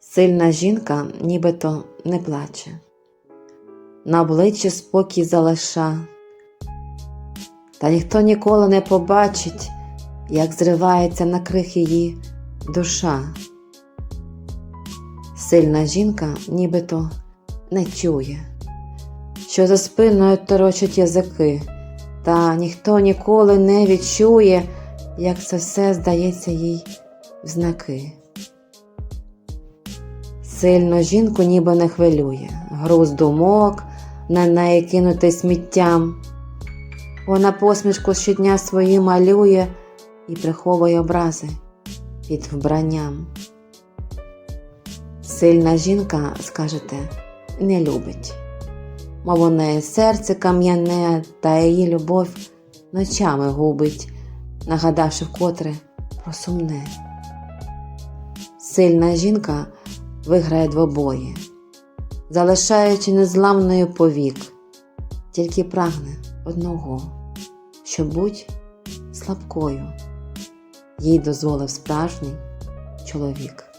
Сильна жінка нібито не плаче, на обличчі спокій залиша, та ніхто ніколи не побачить, як зривається на крих її душа. Сильна жінка нібито не чує, що за спиною торочать язики, та ніхто ніколи не відчує, як це все здається їй в знаки. Сильно жінку ніби не хвилює, груз думок на неї кинутий сміттям. Вона посмішку щодня свої малює і приховує образи під вбранням. Сильна жінка, скажете, не любить, мов у неї серце кам'яне та її любов ночами губить, нагадавши вкотре про сумне. Сильна жінка виграє двобої, залишаючи незламною повік, тільки прагне одного, щоб будь слабкою, їй дозволив справжній чоловік.